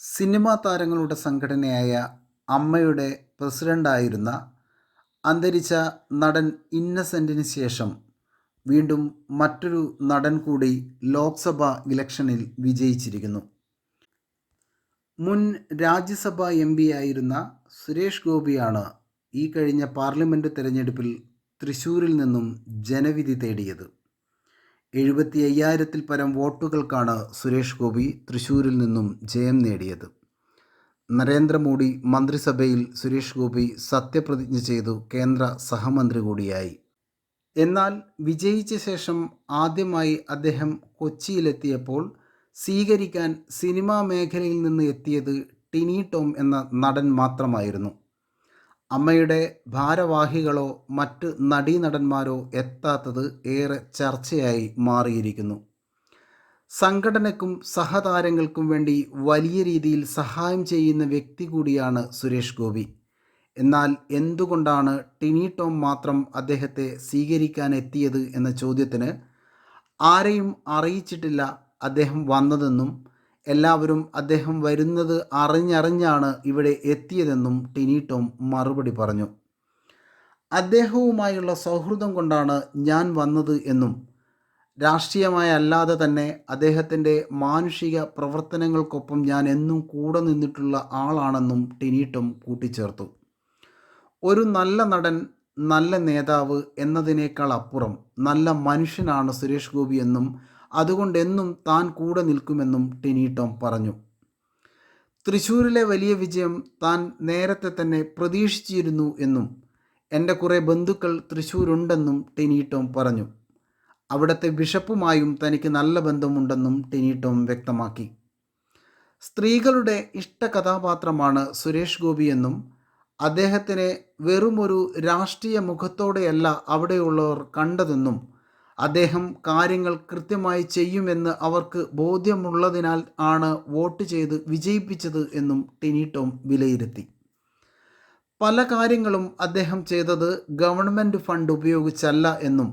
Cinema താരങ്ങളുടെ സംഘടനയായ അമ്മയുടെ പ്രസിഡന്റായിരുന്ന അന്തരിച്ച നടൻ ഇന്നസെന്റിന് ശേഷം വീണ്ടും മറ്റൊരു നടൻ കൂടി ലോക്സഭാ ഇലക്ഷനിൽ വിജയിച്ചിരിക്കുന്നു. മുൻ രാജ്യസഭാ എം ആയിരുന്ന സുരേഷ് ഗോപിയാണ് ഈ കഴിഞ്ഞ പാർലമെന്റ് തെരഞ്ഞെടുപ്പിൽ തൃശ്ശൂരിൽ നിന്നും ജനവിധി തേടിയത്. എഴുപത്തി അയ്യായിരത്തിൽ പരം വോട്ടുകൾക്കാണ് സുരേഷ് ഗോപി തൃശ്ശൂരിൽ നിന്നും ജയം നേടിയത്. നരേന്ദ്രമോദി മന്ത്രിസഭയിൽ സുരേഷ് ഗോപി സത്യപ്രതിജ്ഞ ചെയ്തു കേന്ദ്ര സഹമന്ത്രി കൂടിയായി. എന്നാൽ വിജയിച്ച ശേഷം ആദ്യമായി അദ്ദേഹം കൊച്ചിയിലെത്തിയപ്പോൾ സ്വീകരിക്കാൻ സിനിമാ മേഖലയിൽ നിന്ന് എത്തിയത് ടിനി ടോം എന്ന നടൻ മാത്രമായിരുന്നു. അമ്മയുടെ ഭാരവാഹികളോ മറ്റ് നടീനടന്മാരോ എത്താത്തത് ഏറെ ചർച്ചയായി മാറിയിരിക്കുന്നു. സംഘടനക്കും സഹതാരങ്ങൾക്കും വേണ്ടി വലിയ രീതിയിൽ സഹായം ചെയ്യുന്ന വ്യക്തി കൂടിയാണ് സുരേഷ് ഗോപി. എന്നാൽ എന്തുകൊണ്ടാണ് ടിനി ടോം മാത്രം അദ്ദേഹത്തെ സ്വീകരിക്കാൻ എത്തിയത് എന്ന ചോദ്യത്തിന് ആരെയും അറിയിച്ചിട്ടില്ല അദ്ദേഹം വന്നതെന്നും എല്ലാവരും അദ്ദേഹം വരുന്നത് അറിഞ്ഞറിഞ്ഞാണ് ഇവിടെ എത്തിയതെന്നും ടിനി ടോം മറുപടി പറഞ്ഞു. അദ്ദേഹവുമായുള്ള സൗഹൃദം കൊണ്ടാണ് ഞാൻ വന്നത് എന്നും രാഷ്ട്രീയമായ അല്ലാതെ തന്നെ അദ്ദേഹത്തിന്റെ മാനുഷിക പ്രവർത്തനങ്ങൾക്കൊപ്പം ഞാൻ എന്നും കൂടെ നിന്നിട്ടുള്ള ആളാണെന്നും ടിനി ടോം കൂട്ടിച്ചേർത്തു. ഒരു നല്ല നടൻ നല്ല നേതാവ് എന്നതിനേക്കാൾ അപ്പുറം നല്ല മനുഷ്യനാണ് സുരേഷ് ഗോപി എന്നും അതുകൊണ്ട് എന്നും താൻ കൂടെ നിൽക്കുമെന്നും ടിനി ടോം പറഞ്ഞു. തൃശ്ശൂരിലെ വലിയ വിജയം താൻ നേരത്തെ തന്നെ പ്രതീക്ഷിച്ചിരുന്നു എന്നും എന്റെ കുറേ ബന്ധുക്കൾ തൃശ്ശൂരുണ്ടെന്നും ടിനി ടോം പറഞ്ഞു. അവിടുത്തെ ബിഷപ്പുമായും തനിക്ക് നല്ല ബന്ധമുണ്ടെന്നും ടിനി ടോം വ്യക്തമാക്കി. സ്ത്രീകളുടെ ഇഷ്ട കഥാപാത്രമാണ് സുരേഷ് ഗോപി എന്നും അദ്ദേഹത്തിനെ വെറുമൊരു രാഷ്ട്രീയ മുഖത്തോടെയല്ല അവിടെയുള്ളവർ കണ്ടതെന്നും അദ്ദേഹം കാര്യങ്ങൾ കൃത്യമായി ചെയ്യുമെന്ന് അവർക്ക് ബോധ്യമുള്ളതിനാൽ ആണ് വോട്ട് ചെയ്ത് വിജയിപ്പിച്ചത് എന്നും ടിനി ടോം വിലയിരുത്തി. പല കാര്യങ്ങളും അദ്ദേഹം ചെയ്തത് ഗവൺമെന്റ് ഫണ്ട് ഉപയോഗിച്ചല്ല എന്നും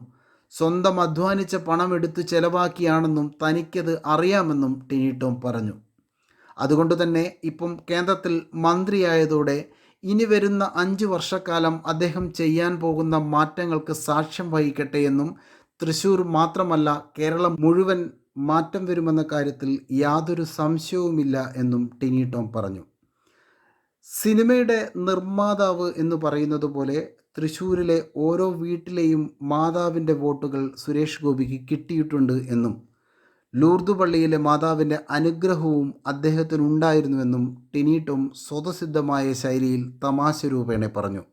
സ്വന്തം അധ്വാനിച്ച പണം എടുത്ത് ചെലവാക്കിയാണെന്നും തനിക്കത് അറിയാമെന്നും ടിനി ടോം പറഞ്ഞു. അതുകൊണ്ട് തന്നെ ഇപ്പം കേന്ദ്രത്തിൽ മന്ത്രിയായതോടെ ഇനി വരുന്ന അഞ്ച് വർഷക്കാലം അദ്ദേഹം ചെയ്യാൻ പോകുന്ന മാറ്റങ്ങൾക്ക് സാക്ഷ്യം വഹിക്കട്ടെ എന്നും തൃശ്ശൂർ മാത്രമല്ല കേരളം മുഴുവൻ മാറ്റം വരുമെന്ന കാര്യത്തിൽ യാതൊരു സംശയവുമില്ല എന്നും ടിനി ടോം പറഞ്ഞു. സിനിമയുടെ നിർമ്മാതാവ് എന്ന് പറയുന്നത് പോലെ തൃശ്ശൂരിലെ ഓരോ വീട്ടിലെയും മാതാവിന്റെ വോട്ടുകൾ സുരേഷ് ഗോപിക്ക് കിട്ടിയിട്ടുണ്ട് എന്നും ലൂർദു പള്ളിയിലെ മാതാവിന്റെ അനുഗ്രഹവും അദ്ദേഹത്തിനുണ്ടായിരുന്നുവെന്നും ടിനി ടോം സ്വതസിദ്ധമായ ശൈലിയിൽ തമാശ രൂപേണ പറഞ്ഞു.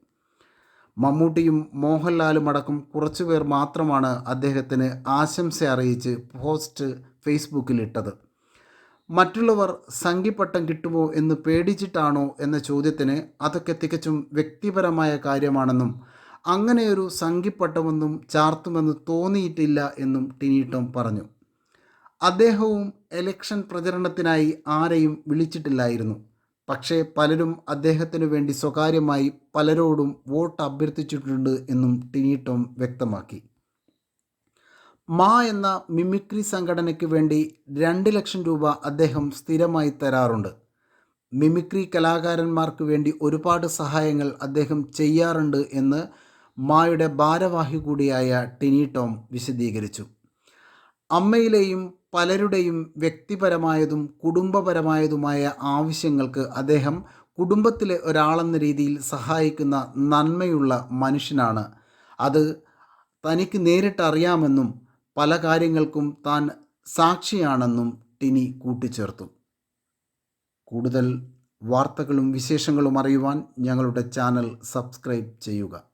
മമ്മൂട്ടിയും മോഹൻലാലും അടക്കം കുറച്ചുപേർ മാത്രമാണ് അദ്ദേഹത്തിന് ആശംസ അറിയിച്ച് പോസ്റ്റ് ഫേസ്ബുക്കിലിട്ടത്. മറ്റുള്ളവർ സംഘിപ്പട്ടം കിട്ടുമോ എന്ന് പേടിച്ചിട്ടാണോ എന്ന ചോദ്യത്തിന് അതൊക്കെ തികച്ചും വ്യക്തിപരമായ കാര്യമാണെന്നും അങ്ങനെയൊരു സംഘിപ്പട്ടമൊന്നും ചാർത്തുമെന്ന് തോന്നിയിട്ടില്ല എന്നും ടിനി പറഞ്ഞു. അദ്ദേഹവും എലക്ഷൻ പ്രചരണത്തിനായി ആരെയും വിളിച്ചിട്ടില്ലായിരുന്നു. പക്ഷേ പലരും അദ്ദേഹത്തിനു വേണ്ടി സ്വകാര്യമായി പലരോടും വോട്ട് അഭ്യർത്ഥിച്ചിട്ടുണ്ട് എന്നും ടിനി ടോം വ്യക്തമാക്കി. മാ എന്ന മിമിക്രി സംഘടനയ്ക്ക് വേണ്ടി രണ്ട് ലക്ഷം രൂപ അദ്ദേഹം സ്ഥിരമായി തരാറുണ്ട്. മിമിക്രി കലാകാരന്മാർക്ക് വേണ്ടി ഒരുപാട് സഹായങ്ങൾ അദ്ദേഹം ചെയ്യാറുണ്ട് എന്ന് മായുടെ ഭാരവാഹി കൂടിയായ ടിനി ടോം വിശദീകരിച്ചു. അമ്മയിലെയും പലരുടെയും വ്യക്തിപരമായതും കുടുംബപരമായതുമായ ആവശ്യങ്ങൾക്ക് അദ്ദേഹം കുടുംബത്തിലെ ഒരാളെന്ന രീതിയിൽ സഹായിക്കുന്ന നന്മയുള്ള മനുഷ്യനാണ്. അത് തനിക്ക് നേരിട്ടറിയാമെന്നും പല കാര്യങ്ങൾക്കും താൻ സാക്ഷിയാണെന്നും ടിനി കൂട്ടിച്ചേർത്തു. കൂടുതൽ വാർത്തകളും വിശേഷങ്ങളും അറിയുവാൻ ഞങ്ങളുടെ ചാനൽ സബ്സ്ക്രൈബ് ചെയ്യുക.